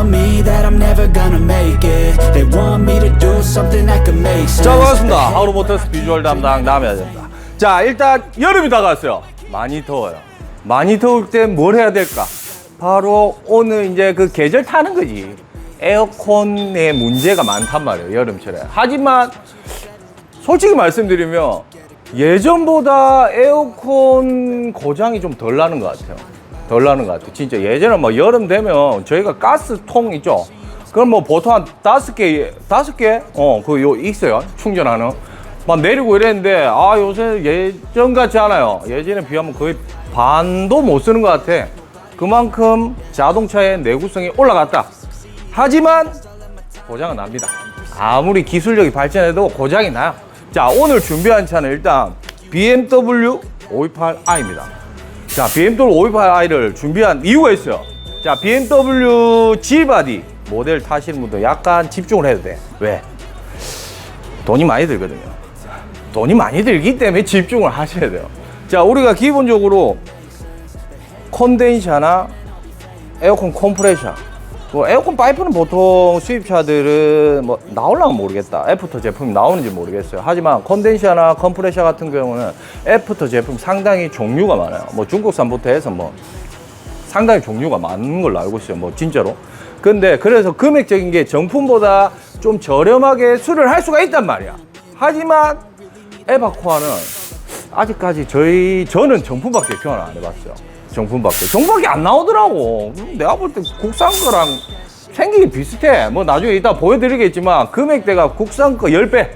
tell me that I'm never gonna make it. They want me to do something that could make sense. 자 반갑습니다. 하우르모터스 비주얼 담당 남해야입니다. 자 일단 여름이 다가왔어요. 많이 더워요. 많이 더울 때 뭘 해야 될까? 바로 오늘 이제 그 계절 타는 거지. 에어컨에 문제가 많단 말이에요 여름철에. 하지만 솔직히 말씀드리면 예전보다 에어컨 고장이 좀 덜 나는 것 같아요. 덜 나는 것 같아요. 진짜 예전에 뭐 여름 되면 저희가 가스통 있죠? 그럼 뭐 보통 한 다섯 개, 다섯 개? 어, 그 요 있어요. 충전하는. 막 내리고 이랬는데, 아, 요새 예전 같지 않아요. 예전에 비하면 거의 반도 못 쓰는 것 같아. 그만큼 자동차의 내구성이 올라갔다. 하지만 고장은 납니다. 아무리 기술력이 발전해도 고장이 나요. 자, 오늘 준비한 차는 일단 BMW 528i입니다. 자, BMW 528i를 준비한 이유가 있어요. 자, BMW G바디 모델 타시는 분들 약간 집중을 해도 돼. 왜? 돈이 많이 들거든요. 돈이 많이 들기 때문에 집중을 하셔야 돼요. 자, 우리가 기본적으로 콘덴샤나 에어컨 컴프레셔 뭐 에어컨 파이프는 보통 수입차들은 뭐 나올라면 모르겠다. 애프터 제품이 나오는지 모르겠어요. 하지만 컨덴샤나 컴프레셔 같은 경우는 애프터 제품 상당히 종류가 많아요. 뭐 중국산부터 해서 뭐 상당히 종류가 많은 걸로 알고 있어요. 뭐 진짜로. 근데 그래서 금액적인 게 정품보다 좀 저렴하게 수리를 할 수가 있단 말이야. 하지만 에바코아는 아직까지 저희 저는 정품밖에 교환을 안 해봤어요. 정품밖에 정품밖에 안 나오더라고. 음, 내가 볼 때 국산 거랑 생기기 비슷해. 뭐 나중에 이따 보여드리겠지만 금액대가 국산 거 10배.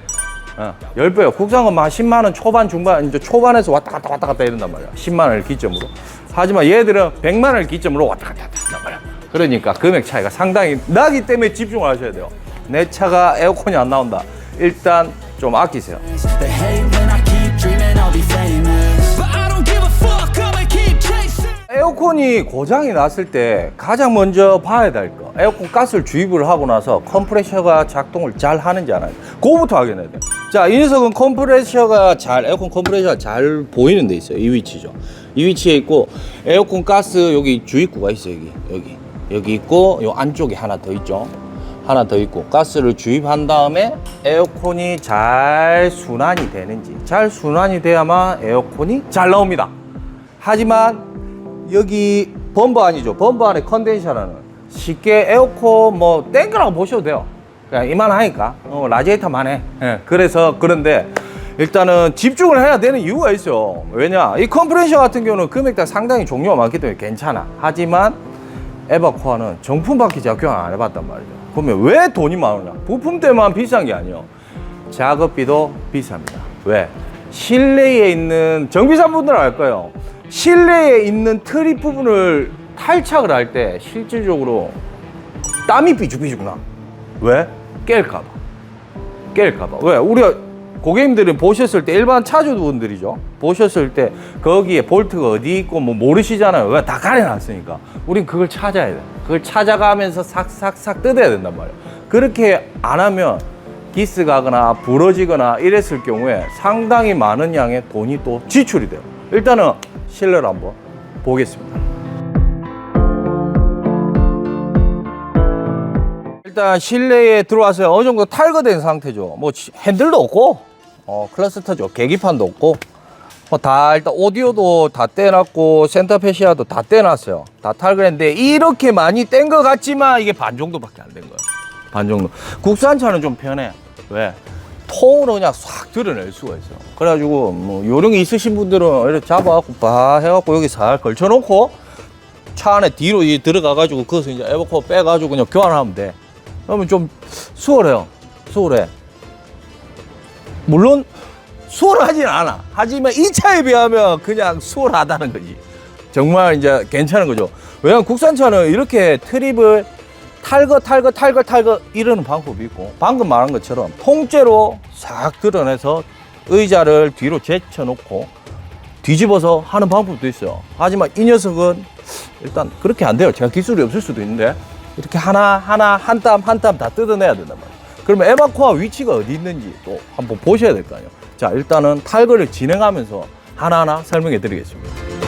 어, 10배요. 국산 거만 10만 원 초반 중반 이제 초반에서 왔다 갔다 왔다 갔다 이런단 말이야. 10만 원을 기점으로. 하지만 얘들은 100만 원을 기점으로 왔다 갔다 한단 말이야. 그러니까 금액 차이가 상당히 나기 때문에 집중을 하셔야 돼요. 내 차가 에어컨이 안 나온다. 일단 좀 아끼세요. 에어컨이 고장이 났을 때 가장 먼저 봐야 될 거. 에어컨 가스를 주입을 하고 나서 컴프레셔가 작동을 잘 하는지 안 하는지. 그거부터 확인해야 돼. 자, 이 녀석은 컴프레셔가 잘, 에어컨 컴프레셔가 잘 보이는 데 있어요. 이 위치죠. 이 위치에 있고, 에어컨 가스 여기 주입구가 있어요. 여기. 여기. 여기 있고, 요 안쪽에 하나 더 있죠. 하나 더 있고 가스를 주입한 다음에 에어컨이 잘 순환이 되는지 잘 순환이 돼야만 에어컨이 잘 나옵니다. 하지만 여기 범버 아니죠. 범버 안에 컨덴서너는 쉽게 에어컨 뭐 땡겨라고 보셔도 돼요. 그냥 이만하니까 어, 라지에이터만 해. 예, 그래서 그런데 일단은 집중을 해야 되는 이유가 있어요. 왜냐 이 컴프레셔 같은 경우는 금액대 상당히 종류가 많기 때문에 괜찮아. 하지만 에바코아는 정품밖에 제가 교환 안 해봤단 말이죠. 그러면 왜 돈이 많으냐? 부품 때만 비싼 게 아니에요. 작업비도 비쌉니다. 왜? 실내에 있는 정비사분들은 알 거예요. 실내에 있는 트립 부분을 탈착을 할 때 실질적으로 땀이 삐죽삐죽 나. 왜? 깰까봐. 깰까봐. 왜? 우리가 고객님들은 보셨을 때 일반 차주분들이죠. 보셨을 때 거기에 볼트가 어디 있고 뭐 모르시잖아요. 왜? 다 가려놨으니까. 우린 그걸 찾아야 돼. 그걸 찾아가면서 싹싹싹 뜯어야 된단 말이에요. 그렇게 안 하면 기스 가거나 부러지거나 이랬을 경우에 상당히 많은 양의 돈이 또 지출이 돼요. 일단은 실내를 한번 보겠습니다. 일단 실내에 들어와서 어느 정도 탈거된 상태죠. 뭐 지- 핸들도 없고, 어, 클러스터죠. 계기판도 없고, 뭐다 일단 오디오도 다 떼놨고 센터 페시아도 다 떼놨어요. 다 탈거했는데 이렇게 많이 뗀 것 같지만 이게 반 정도밖에 안 된 거예요. 반 정도. 국산 차는 좀 편해. 왜? 통으로 그냥 싹 드러낼 수가 있어. 그래가지고 뭐 요령이 있으신 분들은 이렇게 잡아갖고 바 해갖고 여기 살 걸쳐놓고 차 안에 뒤로 이 들어가가지고 거기서 이제 에버코 빼가지고 그냥 교환하면 돼. 그러면 좀 수월해요. 수월해. 물론 수월하진 않아. 하지만 이 차에 비하면 그냥 수월하다는 거지. 정말 이제 괜찮은 거죠. 왜냐면 국산차는 이렇게 트립을 탈거, 탈거, 탈거, 탈거 이러는 방법이 있고 방금 말한 것처럼 통째로 싹 드러내서 의자를 뒤로 제쳐놓고 뒤집어서 하는 방법도 있어요. 하지만 이 녀석은 일단 그렇게 안 돼요. 제가 기술이 없을 수도 있는데 이렇게 하나 하나 한 땀 한 땀 다 뜯어내야 된단 말이에요. 그러면 에바코아 위치가 어디 있는지 또 한번 보셔야 될 거 아니에요. 자 일단은 탈거를 진행하면서 하나하나 설명해 드리겠습니다.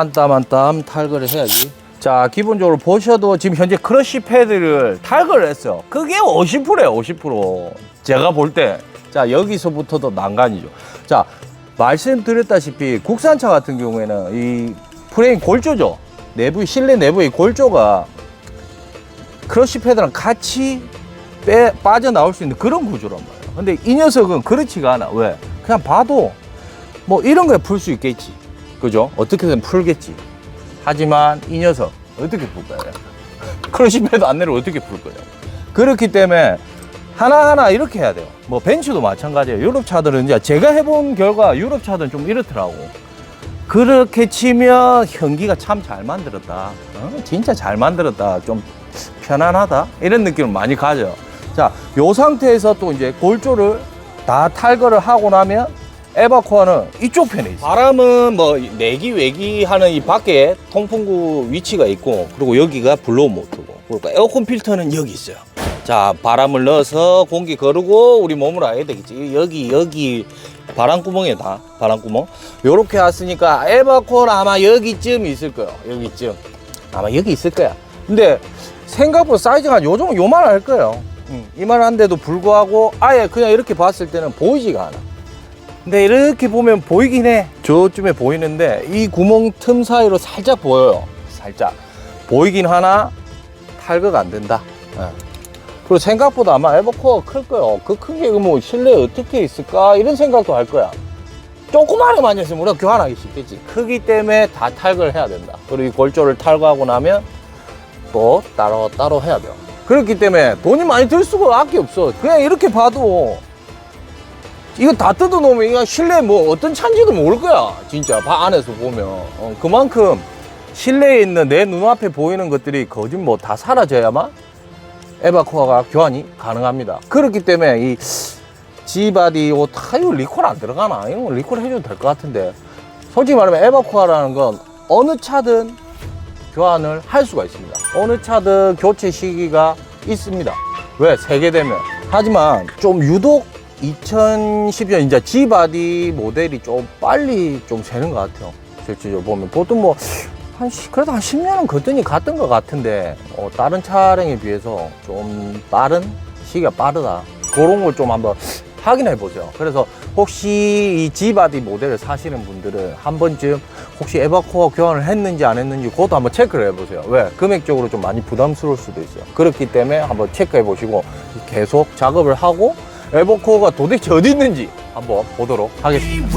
한 땀 한 땀 탈거를 해야지. 자, 기본적으로 보셔도 지금 현재 크러쉬 패드를 탈거를 했어요. 그게 50%예요, 50%. 제가 볼 때. 자, 여기서부터도 난간이죠. 자, 말씀드렸다시피 국산차 같은 경우에는 이 프레임 골조죠. 내부, 실내 내부의 골조가 크러쉬 패드랑 같이 빼, 빠져나올 수 있는 그런 구조란 말이에요. 근데 이 녀석은 그렇지가 않아. 왜? 그냥 봐도 뭐 이런 거에 풀 수 있겠지. 그죠? 어떻게든 풀겠지. 하지만 이 녀석 어떻게 풀까요? 크러쉬 패드 안내를 어떻게 풀 거냐. 그렇기 때문에 하나하나 이렇게 해야 돼요. 뭐 벤츠도 마찬가지예요. 유럽 차들은 이제 제가 해본 결과 유럽 차들은 좀 이렇더라고. 그렇게 치면 현기가 참 잘 만들었다. 어? 진짜 잘 만들었다. 좀 편안하다. 이런 느낌을 많이 가져요. 자, 요 상태에서 또 이제 골조를 다 탈거를 하고 나면 에바코어는 이쪽 편에 있어요. 바람은 뭐 내기 외기 하는 이 밖에 통풍구 위치가 있고 그리고 여기가 블로우 모터고 그러니까 에어컨 필터는 여기 있어요. 자, 바람을 넣어서 공기 거르고 우리 몸으로 해야 되겠지. 여기 여기 바람구멍에다 바람구멍. 요렇게 왔으니까 에바코어는 아마 여기쯤 있을 거예요. 여기쯤. 아마 여기 있을 거야. 근데 생각보다 사이즈가 한요 정도 요만 할 거예요. 음, 이만한데도 불구하고 아예 그냥 이렇게 봤을 때는 보이지가 않아. 근데 이렇게 보면 보이긴 해. 저쯤에 보이는데 이 구멍 틈 사이로 살짝 보여요. 살짝. 보이긴 하나 탈거가 안 된다. 예. 그리고 생각보다 아마 에버코어가 클 거예요. 그 크게 뭐 실내에 어떻게 있을까 이런 생각도 할 거야. 조그마하게만 있으면 우리가 교환하기 쉽겠지. 크기 때문에 다 탈거를 해야 된다. 그리고 이 골조를 탈거하고 나면 또 따로 따로 해야 돼요. 그렇기 때문에 돈이 많이 들 수가 밖에 없어. 그냥 이렇게 봐도 이거 다 뜯어 놓으면 이거 실내 뭐 어떤 차인지도 모를 거야. 진짜 바 안에서 보면 어, 그만큼 실내에 있는 내 눈앞에 보이는 것들이 거짓 뭐 다 사라져야만 에바코어가 교환이 가능합니다. 그렇기 때문에 이 G바디 요 타이어 리콜 안 들어가나? 이런 거 리콜 해줘도 될 것 같은데 솔직히 말하면 에바코어라는 건 어느 차든 교환을 할 수가 있습니다. 어느 차든 교체 시기가 있습니다. 왜? 세계되면. 하지만 좀 유독 2010년 이제 G바디 모델이 좀 빨리 좀 새는 것 같아요. 실제로 보면 보통 뭐 한, 시- 그래도 한 10년은 거뜬히 갔던 것 같은데, 어, 다른 차량에 비해서 좀 빠른? 시기가 빠르다. 그런 걸 좀 한번 확인해 보세요. 그래서 혹시 이 G바디 모델을 사시는 분들은 한 번쯤 혹시 에바코어 교환을 했는지 안 했는지 그것도 한번 체크를 해 보세요. 왜? 금액적으로 좀 많이 부담스러울 수도 있어요. 그렇기 때문에 한번 체크해 보시고 계속 작업을 하고 에버코어가 도대체 어디 있는지 한번 보도록 하겠습니다.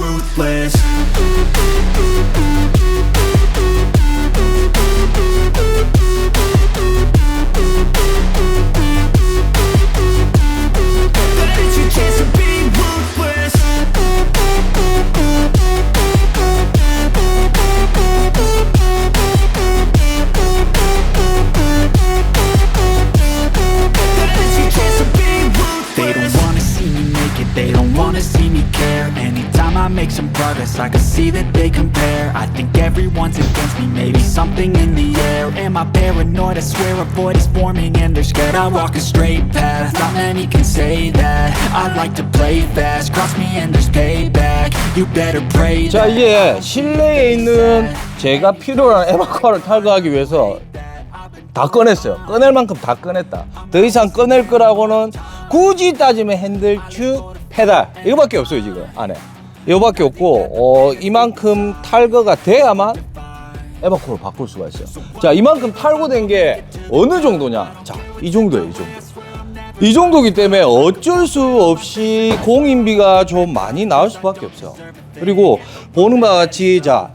Can see that they compare I think everyone's against me, maybe something in the air Am I paranoid? I swear a void is forming and they're scared I walk a straight path, not many can say that I like to play fast, cross me and there's payback You better pray 자 이제 실내에 있는 제가 필요한 에바코어를 탈거하기 위해서 다 꺼냈어요. 꺼낼 만큼 다 꺼냈다. 더 이상 꺼낼 거라고는 굳이 따지면 핸들, 축, 페달 이거밖에 없어요 지금 안에. 이거밖에 없고 어, 이만큼 탈거가 돼야만 에바코를 바꿀 수가 있어요. 자 이만큼 탈거된 게 어느 정도냐? 자이 정도예요 이 정도. 이 정도기 때문에 어쩔 수 없이 공인비가 좀 많이 나올 수밖에 없어요. 그리고 보는 바와 같이 자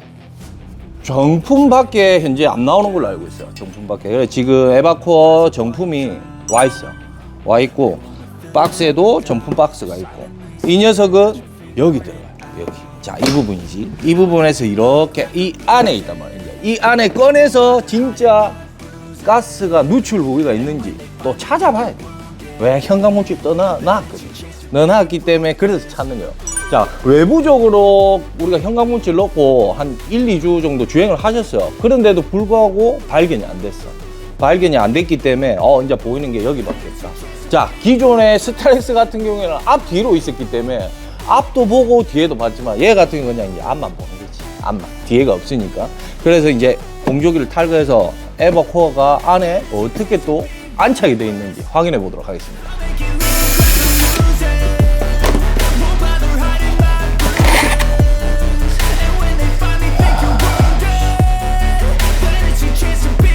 정품밖에 현재 안 나오는 걸로 알고 있어요. 정품밖에. 지금 에바코어 정품이 와 있어. 와 있고 박스에도 정품 박스가 있고 이 녀석은 여기 들어가요. 여기. 자, 이 부분이지. 이 부분에서 이렇게 이 안에 있단 말이에요. 이 안에 꺼내서 진짜 가스가 누출 부위가 있는지 또 찾아봐야 돼. 왜 현관문집 떠나놨거든. 넣어놨기 때문에 그래서 찾는 거예요. 자, 외부적으로 우리가 현관문질 넣고 한 1, 2주 정도 주행을 하셨어요. 그런데도 불구하고 발견이 안 됐어. 발견이 안 됐기 때문에 어, 이제 보이는 게 여기밖에 없다. 자, 기존의 스타렉스 같은 경우에는 앞 뒤로 있었기 때문에 앞도 보고 뒤에도 봤지만 얘 같은 경우는 그냥 이제 앞만 보는 거지. 안마 뒤에가 없으니까 그래서 이제 공조기를 탈거해서 에버코어가 안에 어떻게 또 안착이 되어 있는지 확인해 보도록 하겠습니다.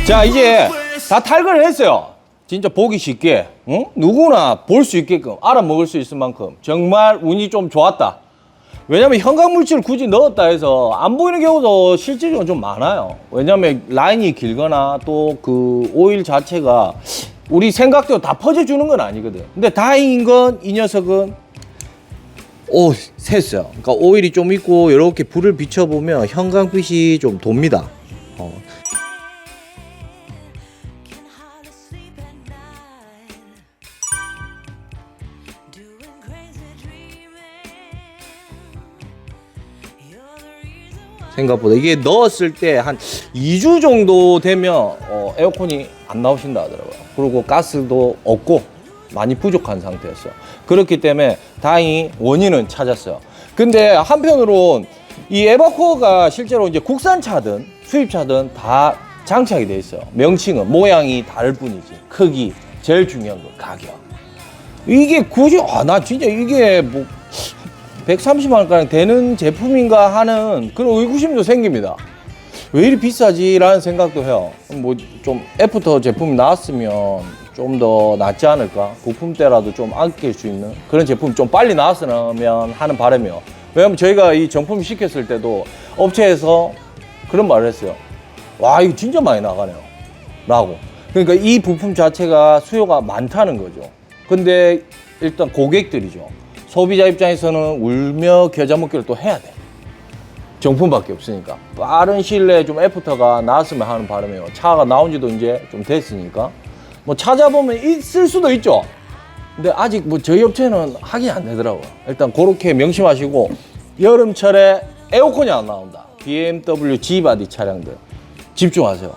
자 이제 다 탈거를 했어요. 진짜 보기 쉽게 응? 누구나 볼 수 있게끔 알아먹을 수 있을 만큼 정말 운이 좀 좋았다. 왜냐면 형광 물질을 굳이 넣었다 해서 안 보이는 경우도 실질적으로 좀 많아요. 왜냐면 라인이 길거나 또 그 오일 자체가 우리 생각대로 다 퍼져주는 건 아니거든. 근데 다행인 건 이 녀석은 오 샜어요. 그러니까 오일이 좀 있고 이렇게 불을 비춰보면 형광빛이 좀 돕니다. 어, 생각보다 이게 넣었을 때 한 2주 정도 되면 어, 에어컨이 안 나오신다 하더라고요. 그리고 가스도 없고 많이 부족한 상태였어요. 그렇기 때문에 다행히 원인은 찾았어요. 근데 한편으론 이 에바코어가 실제로 이제 국산차든 수입차든 다 장착이 돼 있어요. 명칭은 모양이 다를 뿐이지. 크기, 제일 중요한 건 가격. 이게 굳이 아 나 진짜 이게 뭐 130만 원가량 되는 제품인가 하는 그런 의구심도 생깁니다. 왜 이리 비싸지라는 생각도 해요. 뭐 좀 애프터 제품이 나왔으면 좀 더 낫지 않을까? 부품 때라도 좀 아낄 수 있는 그런 제품이 좀 빨리 나왔으면 하는 바람이요. 왜냐면 저희가 이 정품 시켰을 때도 업체에서 그런 말을 했어요. 와, 이거 진짜 많이 나가네요. 라고. 그러니까 이 부품 자체가 수요가 많다는 거죠. 근데 일단 고객들이죠. 소비자 입장에서는 울며 겨자 먹기를 또 해야 돼. 정품밖에 없으니까. 빠른 시일 내에 좀 애프터가 나왔으면 하는 바람이에요. 차가 나온 지도 이제 좀 됐으니까. 뭐 찾아보면 있을 수도 있죠. 근데 아직 뭐 저희 업체는 확인이 안 되더라고요. 일단 그렇게 명심하시고 여름철에 에어컨이 안 나온다. BMW G바디 차량들 집중하세요.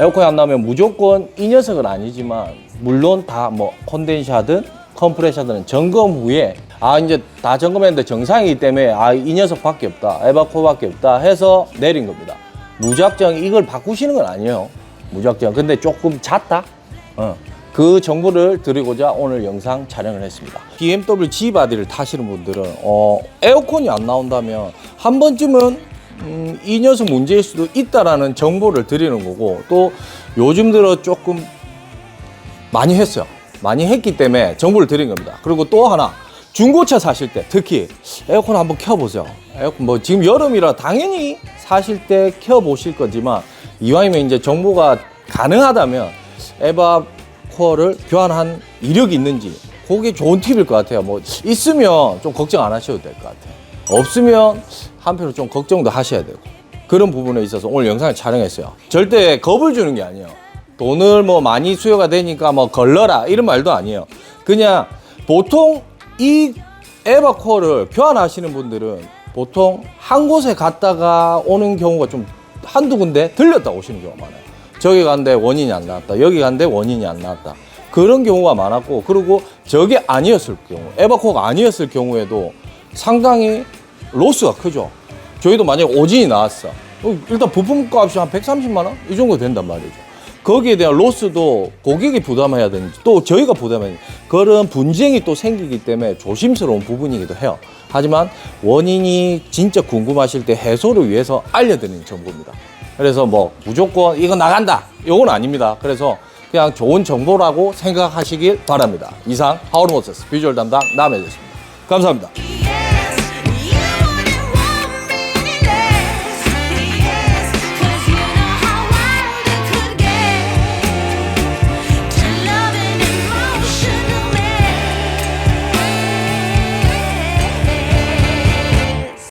에어컨이 안 나오면 무조건 이 녀석은 아니지만 물론 다뭐 콘덴샤든 컴프레셔들은 점검 후에 아 이제 다 점검했는데 정상이기 때문에 아 이 녀석밖에 없다 에바코밖에 없다 해서 내린 겁니다. 무작정 이걸 바꾸시는 건 아니에요. 무작정 근데 조금 잦다. 어. 그 정보를 드리고자 오늘 영상 촬영을 했습니다. BMW G 바디를 타시는 분들은 어, 에어컨이 안 나온다면 한 번쯤은 음, 이 녀석 문제일 수도 있다라는 정보를 드리는 거고 또 요즘 들어 조금 많이 했어요. 많이 했기 때문에 정보를 드린 겁니다. 그리고 또 하나 중고차 사실 때 특히 에어컨 한번 켜보세요. 에어컨 뭐 지금 여름이라 당연히 사실 때 켜보실 거지만 이왕이면 이제 정보가 가능하다면 에바 코어를 교환한 이력이 있는지 그게 좋은 팁일 것 같아요. 뭐 있으면 좀 걱정 안 하셔도 될 것 같아요. 없으면 한편으로 좀 걱정도 하셔야 되고 그런 부분에 있어서 오늘 영상을 촬영했어요. 절대 겁을 주는 게 아니에요. 돈을 뭐 많이 수요가 되니까 뭐 걸러라 이런 말도 아니에요. 그냥 보통 이 에바코어를 교환하시는 분들은 보통 한 곳에 갔다가 오는 경우가 좀 한두 군데 들렸다 오시는 경우가 많아요. 저기 간데 원인이 안 나왔다. 여기 간데 원인이 안 나왔다. 그런 경우가 많았고 그리고 저게 아니었을 경우 에바코어가 아니었을 경우에도 상당히 로스가 크죠. 저희도 만약에 오진이 나왔어. 어, 일단 부품 값이 한 130만 원? 이 정도 된단 말이죠. 거기에 대한 로스도 고객이 부담해야 되는지 또 저희가 부담해야 되는지 그런 분쟁이 또 생기기 때문에 조심스러운 부분이기도 해요. 하지만 원인이 진짜 궁금하실 때 해소를 위해서 알려드리는 정보입니다. 그래서 뭐 무조건 이거 나간다 이건 아닙니다. 그래서 그냥 좋은 정보라고 생각하시길 바랍니다. 이상 하우르모터스 비주얼 담당 남해졌습니다. 감사합니다.